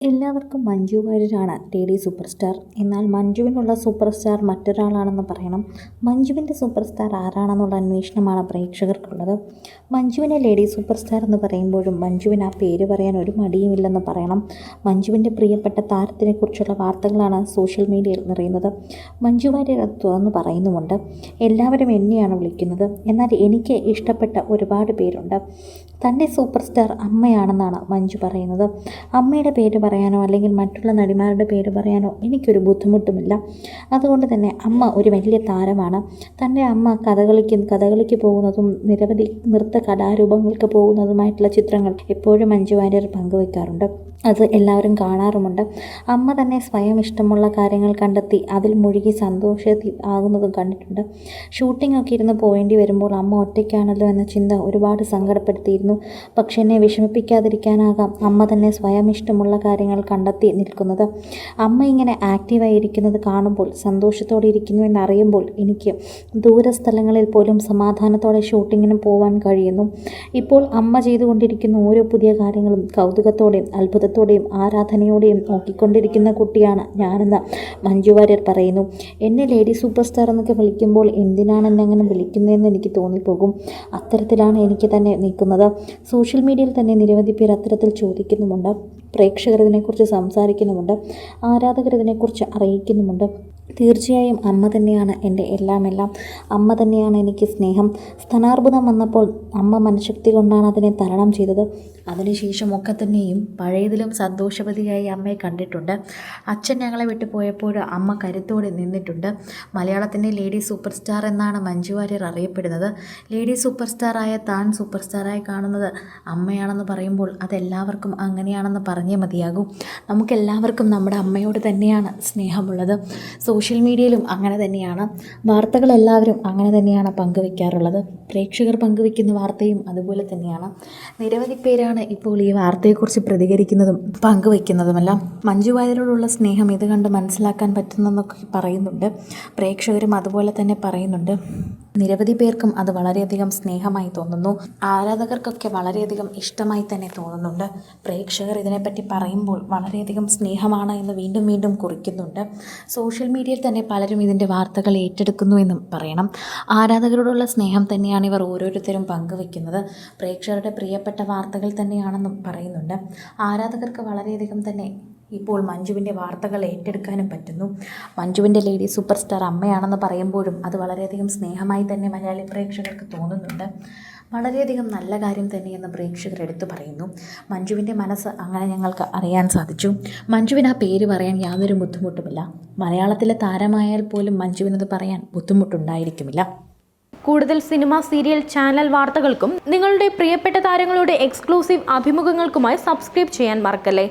എല്ലാവർക്കും മഞ്ജു വാര്യരാണ് lady super star എന്നാൽ മഞ്ജുവിനുള്ള സൂപ്പർ സ്റ്റാർ മറ്റൊരാളാണെന്ന് പറയണം. മഞ്ജുവിന്റെ സൂപ്പർ സ്റ്റാർ ആരാണെന്നുള്ള അന്വേഷണമാണ് പ്രേക്ഷകർക്കുള്ളത്. മഞ്ജുവിനെ ലേഡി സൂപ്പർ സ്റ്റാർ എന്ന് പറയുമ്പോഴും മഞ്ജുവിന് ആ പേര് പറയാൻ ഒരു മടിയുമില്ലെന്ന് പറയണം. മഞ്ജുവിന്റെ പ്രിയപ്പെട്ട താരത്തിനെക്കുറിച്ചുള്ള വാർത്തകളാണ് സോഷ്യൽ മീഡിയയിൽ നിറയുന്നത്. മഞ്ജു വാര്യർ തുറന്ന് പറയുന്നുമുണ്ട്. എല്ലാവരും എന്നെയാണ് വിളിക്കുന്നത്. എന്നാൽ എനിക്ക് ഇഷ്ടപ്പെട്ട ഒരുപാട് പേരുണ്ട്. തന്റെ സൂപ്പർ സ്റ്റാർ അമ്മയാണെന്നാണ് മഞ്ജു പറയുന്നത്. അമ്മയുടെ പേര് പറയാനോ അല്ലെങ്കിൽ മറ്റുള്ള നടിമാരുടെ പേര് പറയാനോ എനിക്കൊരു ബുദ്ധിമുട്ടുമില്ല. അതുകൊണ്ട് തന്നെ അമ്മ ഒരു വലിയ താരമാണ്. തന്റെ അമ്മ കഥകളിക്ക് കഥകളിക്ക് പോകുന്നതും നിരവധി നൃത്ത കലാരൂപങ്ങൾക്ക് പോകുന്നതുമായിട്ടുള്ള ചിത്രങ്ങൾ എപ്പോഴും മഞ്ജു വാര്യർ പങ്കുവയ്ക്കാറുണ്ട് അത് എല്ലാവരും കാണാറുമുണ്ട്. അമ്മ തന്നെ സ്വയം ഇഷ്ടമുള്ള കാര്യങ്ങൾ കണ്ടെത്തി അതിൽ മുഴുകി സന്തോഷത്തിൽ ആകുന്നതും കണ്ടിട്ടുണ്ട്. ഷൂട്ടിംഗ് ഒക്കെ ഇരുന്ന് പോകേണ്ടി വരുമ്പോൾ അമ്മ ഒറ്റയ്ക്കാണല്ലോ എന്ന ചിന്ത ഒരുപാട് സങ്കടപ്പെടുത്തിയിരുന്നു. പക്ഷെ എന്നെ വിഷമിപ്പിക്കാതിരിക്കാനാകാം. അമ്മ തന്നെ സ്വയം ഇഷ്ടമുള്ള കാര്യങ്ങൾ കണ്ടെത്തി നിൽക്കുന്നത്. അമ്മ ഇങ്ങനെ ആക്റ്റീവായി ഇരിക്കുന്നത് കാണുമ്പോൾ സന്തോഷത്തോടെ ഇരിക്കുന്നു എന്നറിയുമ്പോൾ എനിക്ക് ദൂരസ്ഥലങ്ങളിൽ പോലും സമാധാനത്തോടെ ഷൂട്ടിങ്ങിന് പോകാൻ കഴിയുന്നു. ഇപ്പോൾ അമ്മ ചെയ്തുകൊണ്ടിരിക്കുന്ന ഓരോ പുതിയ കാര്യങ്ങളും കൗതുകത്തോടെയും അത്ഭുതത്തോടെയും ആരാധനയോടെയും നോക്കിക്കൊണ്ടിരിക്കുന്ന കുട്ടിയാണ് ഞാനെന്ന് മഞ്ജു വാര്യർ പറയുന്നു. എന്നെ ലേഡി സൂപ്പർ സ്റ്റാർ എന്നൊക്കെ വിളിക്കുമ്പോൾ എന്തിനാണ് എന്നെ അങ്ങനെ വിളിക്കുന്നതെന്ന് എനിക്ക് തോന്നിപ്പോകും. അത്തരത്തിലാണ് എനിക്ക് തന്നെ നിൽക്കുന്നത്. സോഷ്യൽ മീഡിയയിൽ തന്നെ നിരവധി പേർ അത്തരത്തിൽ ചോദിക്കുന്നുമുണ്ട്. പ്രേക്ഷകർ ഇതിനെക്കുറിച്ച് സംസാരിക്കുന്നുമുണ്ട് ആരാധകർ ഇതിനെക്കുറിച്ച് അറിയിക്കുന്നുമുണ്ട്. തീർച്ചയായും അമ്മ തന്നെയാണ് എന്റെ എല്ലാം എല്ലാം അമ്മ തന്നെയാണ് എനിക്ക് സ്നേഹം. സ്ഥാനാർബുദം വന്നപ്പോൾ അമ്മ മനഃശക്തി കൊണ്ടാണ് അതിനെ തരണം ചെയ്തത്. അതിനുശേഷമൊക്കെ തന്നെയും പഴയതിലും സന്തോഷവതിയായി അമ്മയെ കണ്ടിട്ടുണ്ട്. അച്ഛൻ ഞങ്ങളെ വിട്ടു പോയപ്പോൾ അമ്മ കരുത്തോടെ നിന്നിട്ടുണ്ട്. മലയാളത്തിന്റെ ലേഡി സൂപ്പർ സ്റ്റാർ എന്നാണ് മഞ്ജു വാര്യർ അറിയപ്പെടുന്നത്. ലേഡി സൂപ്പർ സ്റ്റാറായ താൻ സൂപ്പർ സ്റ്റാറായി കാണുന്നത് അമ്മയാണെന്ന് പറയുമ്പോൾ അതെല്ലാവർക്കും അങ്ങനെയാണെന്ന് പറഞ്ഞേ മതിയാകും. നമുക്കെല്ലാവർക്കും നമ്മുടെ അമ്മയോട് തന്നെയാണ് സ്നേഹമുള്ളത്. സോഷ്യൽ മീഡിയയിലും അങ്ങനെ തന്നെയാണ്. വാർത്തകൾ എല്ലാവരും അങ്ങനെ തന്നെയാണ് പങ്കുവെക്കാറുള്ളത്. പ്രേക്ഷകർ പങ്കുവെക്കുന്ന വാർത്തയും അതുപോലെ തന്നെയാണ്. നിരവധി പേരാണ് ഇപ്പോൾ ഈ വാർത്തയെക്കുറിച്ച് പ്രതികരിക്കുന്നതും പങ്കുവെക്കുന്നതുമെല്ലാം. മഞ്ജു വാര്യരോടുള്ള സ്നേഹം ഇത് കണ്ട് മനസ്സിലാക്കാൻ പറ്റുന്നെന്നൊക്കെ പറയുന്നുണ്ട്. പ്രേക്ഷകരും അതുപോലെ തന്നെ പറയുന്നുണ്ട്. നിരവധി പേർക്കും അത് വളരെയധികം സ്നേഹമായി തോന്നുന്നു. ആരാധകർക്കൊക്കെ വളരെയധികം ഇഷ്ടമായി തന്നെ തോന്നുന്നുണ്ട്. പ്രേക്ഷകർ ഇതിനെപ്പറ്റി പറയുമ്പോൾ വളരെയധികം സ്നേഹമാണ് എന്ന് വീണ്ടും വീണ്ടും കുറിക്കുന്നുണ്ട്. സോഷ്യൽ മീഡിയയിൽ തന്നെ പലരും ഇതിന്റെ വാർത്തകൾ ഏറ്റെടുക്കുന്നു എന്നും പറയണം. ആരാധകരോടുള്ള സ്നേഹം തന്നെയാണ് ഇവർ ഓരോരുത്തരും പങ്കുവെക്കുന്നത് പ്രേക്ഷകരുടെ പ്രിയപ്പെട്ട വാർത്തകൾ തന്നെയാണെന്നും പറയുന്നുണ്ട്. ആരാധകർക്ക് വളരെയധികം തന്നെ ഇപ്പോൾ മഞ്ജുവിന്റെ വാർത്തകൾ ഏറ്റെടുക്കാനും പറ്റുന്നു. മഞ്ജുവിന്റെ ലേഡി സൂപ്പർ സ്റ്റാർ അമ്മയാണെന്ന് പറയുമ്പോഴും അത് വളരെയധികം സ്നേഹമായി തന്നെ മലയാളി പ്രേക്ഷകർക്ക് തോന്നുന്നുണ്ട്. വളരെയധികം നല്ല കാര്യം തന്നെയെന്ന് പ്രേക്ഷകർ എടുത്തു പറയുന്നു. മഞ്ജുവിന്റെ മനസ്സ് അങ്ങനെ ഞങ്ങൾക്ക് അറിയാൻ സാധിച്ചു. മഞ്ജുവിന് ആ പേര് പറയാൻ യാതൊരു ബുദ്ധിമുട്ടുമില്ല. മലയാളത്തിലെ താരമായാൽ പോലും മഞ്ജുവിനത് പറയാൻ ബുദ്ധിമുട്ടുണ്ടായിരിക്കുമില്ല. കൂടുതൽ സിനിമ സീരിയൽ ചാനൽ വാർത്തകൾക്കും നിങ്ങളുടെ പ്രിയപ്പെട്ട താരങ്ങളുടെ എക്സ്ക്ലൂസീവ് അഭിമുഖങ്ങൾക്കുമായി സബ്സ്ക്രൈബ് ചെയ്യാൻ മറക്കല്ലേ?